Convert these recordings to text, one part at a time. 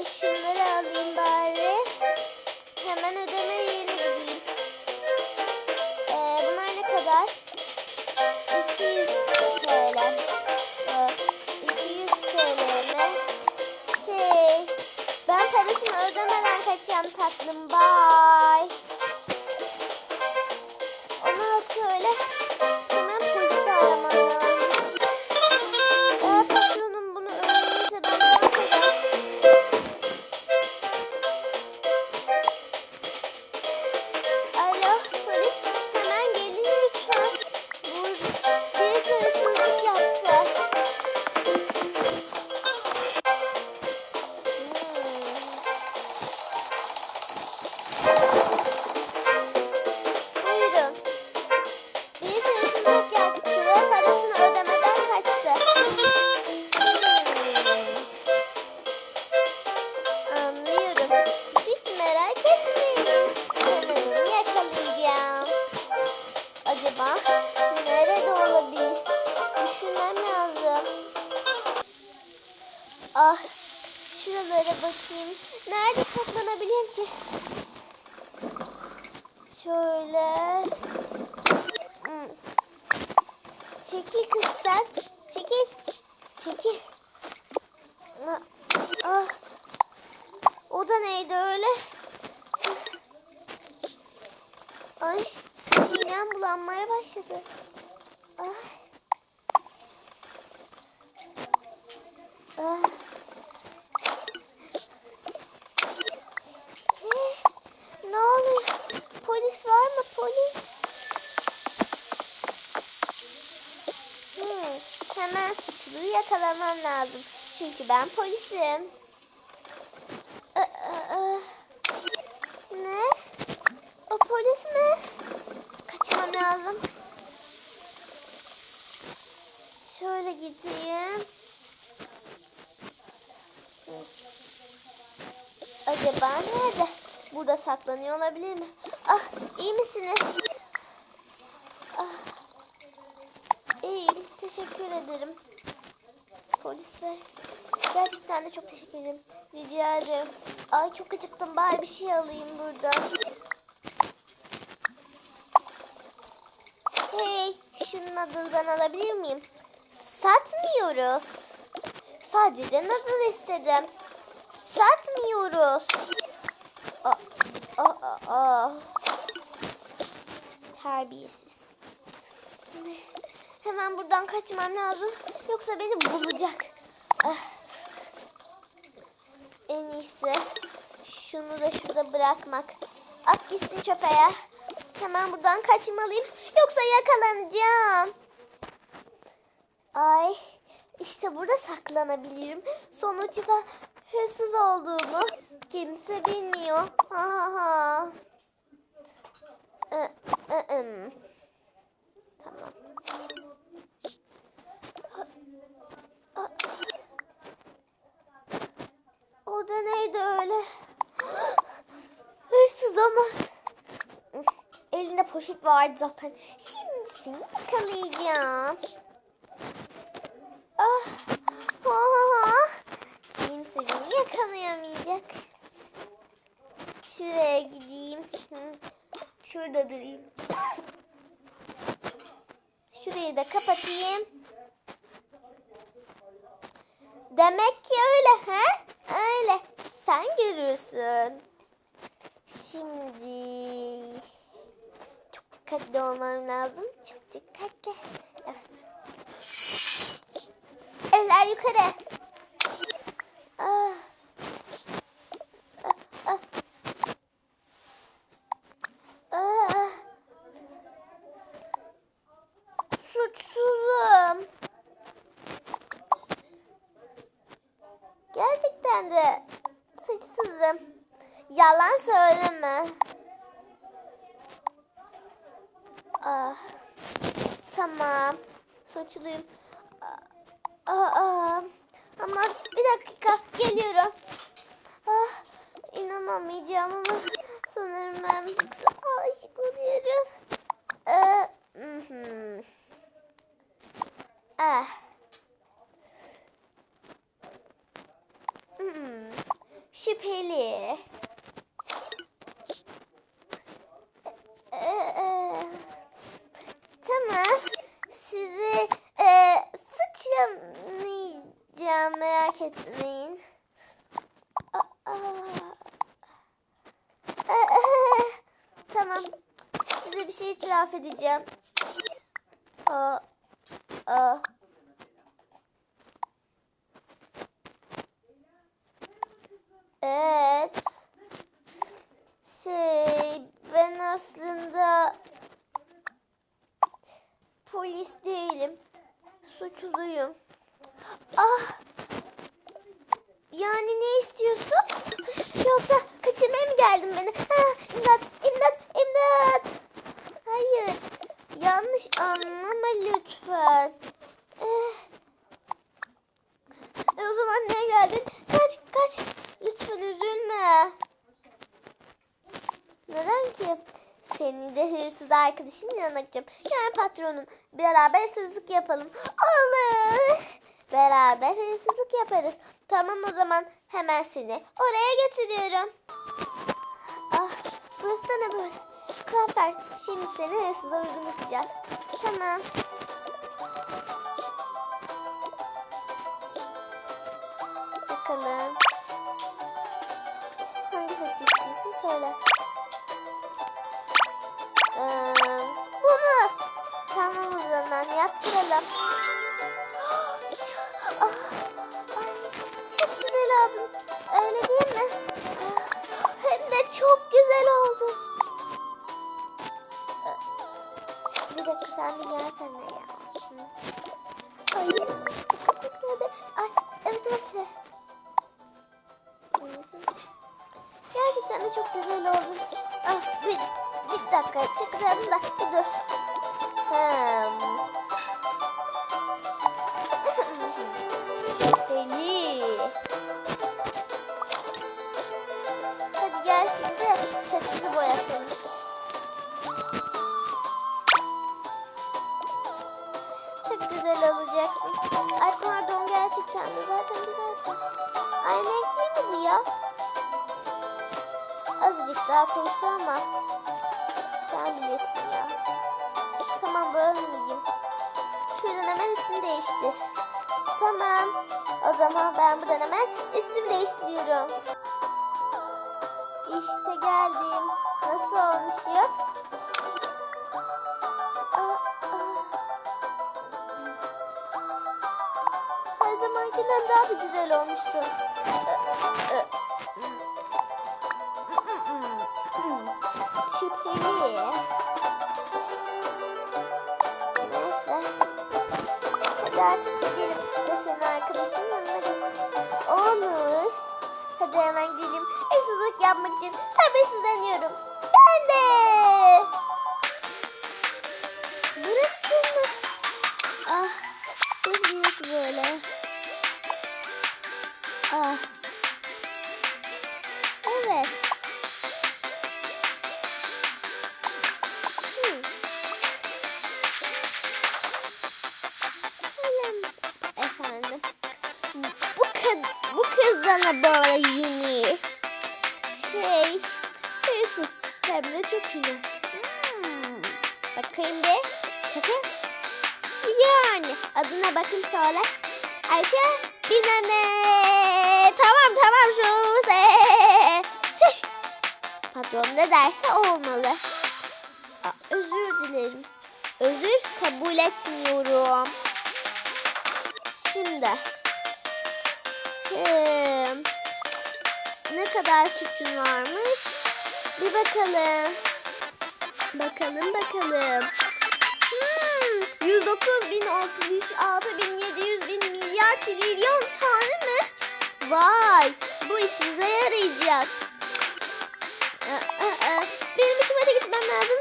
Ay şunları alayım bari. Hemen ödeme yerine gideyim. Ee, bunlar ne kadar? 200 TL. Ee, 200 TL mi? Şey, ben parasını ödemeden kaçacağım tatlım. Bye. Şöyle. Çekil kız sen. Çekil. Çekil. Ah, Ah. O da neydi öyle? Ay, midem bulanmaya başladı. Ay. Ah. Eh, ne oluyor? Polis var mı? Polis. Hmm, hemen suçluyu yakalamam lazım. Çünkü ben polisim. Aa, aa, Ne? O polis mi? Kaçmam lazım. Şöyle gideyim. Acaba nerede? Burada saklanıyor olabilir mi? Ah, iyi misiniz? Ah. İyiyim, teşekkür ederim. Polis bey. Gerçekten de çok teşekkür ederim. Rica ederim. Ay çok acıktım. Bari bir şey alayım buradan. Hey, şunun adından alabilir miyim? Satmıyoruz. Sadece noodle istedim. Satmıyoruz. Aa, aa, aa. Terbiyesiz. Hemen buradan kaçmam lazım. Yoksa beni bulacak. Ah. En iyisi şunu da şurada bırakmak. At gitsin çöpe ya. Hemen buradan kaçmalıyım. Yoksa yakalanacağım. Ay işte burada saklanabilirim. Sonuçta hırsız olduğumu kimse bilmiyor. Ha ha ha. Em. Tamam. O da neydi öyle? Hırsız ama. Elinde poşet vardı zaten. Şimdi seni yakalayacağım. Ah, ah, kimse beni yakalayamayacak. Şuraya gideyim. Şurada durayım. Şurayı da kapatayım. Demek ki öyle ha? Öyle. Sen görürsün. Şimdi çok dikkatli olmam lazım. Çok dikkatli. Evet. Eller yukarı. Ah ah. Ah. Suçsuzum. Gerçekten de suçsuzum. Yalan söyleme. Ah, tamam. Suçluyum. Aa, aa, ama bir dakika geliyorum. Ah, inanamayacağım ama sanırım ben aşık oluyorum. Ee, mhm. ah. Hmm. Şüpheli. Ee, e, tamam. Sizi e, sıçramayacağım merak etmeyin. Ee, tamam. Size bir şey itiraf edeceğim. Aa, aa. Evet. Şey, ben aslında polis değilim. Suçluyum. Ah! Yani ne istiyorsun? Yoksa kaçırmaya mı geldin beni? Hırsız arkadaşımla yanakacağım. Yani patronun. Beraber hırsızlık yapalım. Olur. Beraber hırsızlık yaparız. Tamam o zaman hemen seni oraya getiriyorum. Ah burası da ne böyle? Kuaför şimdi seni hırsıza uygun yapacağız. Tamam. Bakalım. Hangi saç söyle. Ee. Tamam o zaman yaptıralım. Sen bilirsin ya. Tamam bölmeyeyim. Şuradan hemen üstünü değiştir. Tamam. O zaman ben buradan hemen üstümü değiştiriyorum. İşte geldim. Nasıl olmuşum? Aa, aa. Her zamankinden daha da güzel olmuşsun. Gidelim. Senin arkadaşın yanına gidelim. Hadi hemen gidelim. Hırsızlık yapmak için sabırsızlanıyorum. Ben de. Burası mı? Ah. Nasıl böyle? Ah. Böyle yeni? Şey, hırsız. Hem de çok ünlü. Hmm. Bakayım bir. Çakın. Yani adına bakayım söyle. Ayça bilmem ne. Tamam tamam şu se. Şş. Patron ne derse olmalı. Aa, özür dilerim. Özür kabul etmiyorum. Şimdi. Hmm, ne kadar suçun varmış? Bir bakalım. Bakalım bakalım. Hmm, 109 bin 66 bin 700 bin milyar trilyon tane mi? Vay bu işimize yarayacak. Aa, aa, aa. Benim tuvalete gitmem lazım.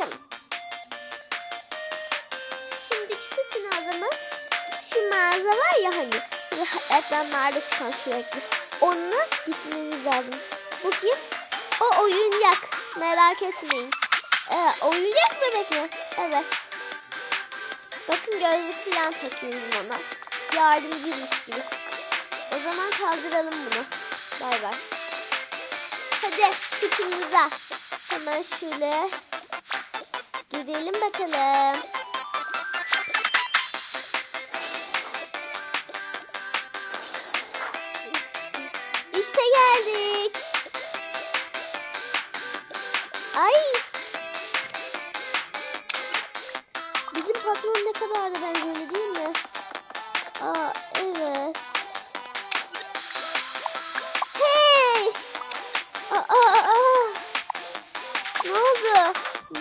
Bakalım. Şimdiki saçın ağzımı şu mağaza var ya hani reklamlarda çıkan sürekli. Onunla gitmeniz lazım. Bu kim? O oyuncak. Merak etmeyin. Ee, oyuncak bebek mi? Evet. Bakın gözlük falan takıyorum ona. Yardımcıymış gibi. O zaman kaldıralım bunu. Bay bay. Hadi sütümüze. Hemen şöyle gidelim bakalım.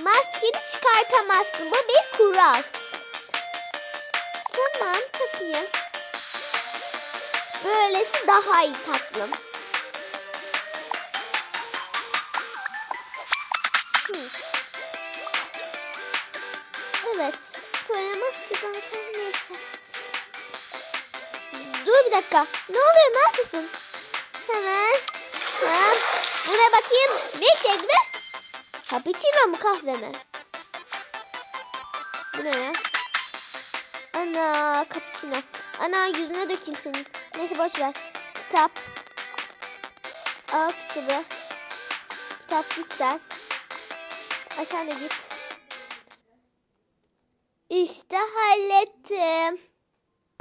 Maskeni çıkartamazsın. Bu bir kural. Tamam takayım. Böylesi daha iyi tatlım. Evet. Soyamaz ki zaten neyse. Dur bir dakika. Ne oluyor? Ne yapıyorsun? Hemen. Ha. Bu ne bakayım? Milkshake mi? Cappuccino mu kahve mi? Bu ne ya? Ana cappuccino. Ana yüzüne dökeyim senin. Neyse boş ver. Kitap. Al kitabı. Kitap git sen. Ay sen de git. İşte hallettim.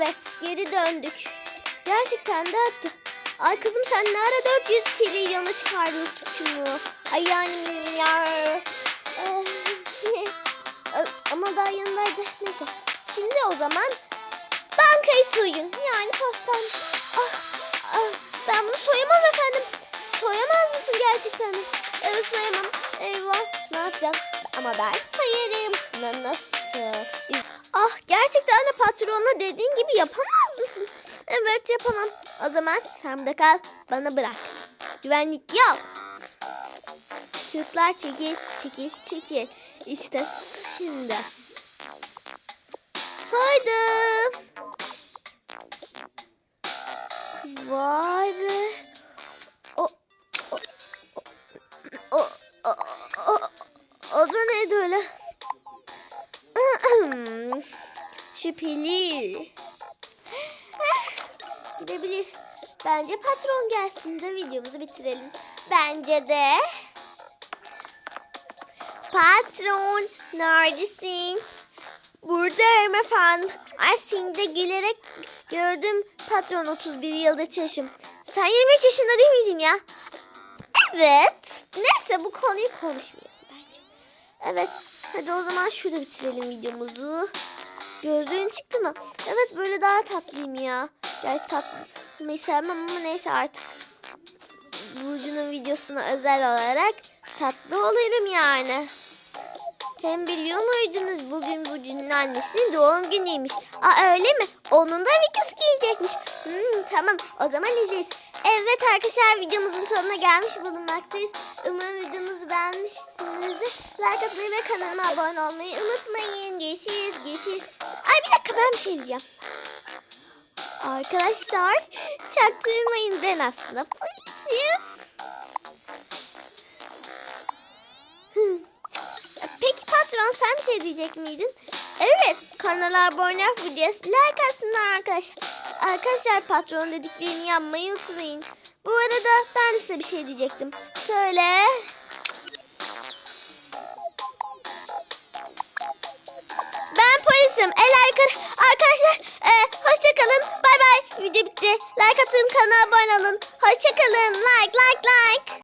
Evet geri döndük. Gerçekten de attı. Ay kızım sen ne ara 400 trilyonu çıkardın suçumu? Ay yani. Eh, Ama daha yanındaydı. Neyse. Şimdi o zaman bankayı soyun. Yani postan. Ah, ah, ben bunu soyamam efendim. Soyamaz mısın gerçekten? Evet soyamam. Eyvah. Ne yapacağım? Ama ben sayarım. Na, nasıl? Ah gerçekten de patrona dediğin gibi yapamaz mısın? Evet yapamam. O zaman sen burada kal. Bana bırak. Güvenlik yok. Kırklar çekil, çekil, çekil. İşte şimdi. Saydım. Vay be. O, o, o, o, o, o, da neydi öyle? Şüpheli. Gidebilir. Bence patron gelsin de videomuzu bitirelim. Bence de. Patron neredesin? Buradayım efendim. Ay seni de gülerek gördüm. Patron 31 yıldır çalışıyorum. Sen 23 yaşında değil miydin ya? Evet. Neyse bu konuyu konuşmayalım bence. Evet. Hadi o zaman şurada bitirelim videomuzu. Gözlüğün çıktı mı? Evet böyle daha tatlıyım ya. Gerçi tatlıyı sevmem ama neyse artık. Burcu'nun videosuna özel olarak tatlı olurum yani. Hem biliyor muydunuz bugün Burcu'nun annesinin doğum günüymüş. Aa öyle mi? Onun da videosu gelecekmiş. Hmm, tamam o zaman izleriz. Evet arkadaşlar videomuzun sonuna gelmiş bulunmaktayız. Umarım videomuzu beğenmişsinizdir. Like atmayı ve kanalıma abone olmayı unutmayın. Görüşürüz, görüşürüz. Ay bir dakika ben bir şey diyeceğim. Arkadaşlar çaktırmayın ben aslında polisim. Patron sen bir şey diyecek miydin? Evet kanala abone videosu like atsınlar arkadaşlar. Arkadaşlar patron dediklerini yapmayı unutmayın. Bu arada ben de size bir şey diyecektim. Söyle. Ben polisim. El arka- arkadaşlar e, hoşça kalın. Bay bay. Video bitti. Like atın kanala abone olun. Hoşça kalın. Like like like.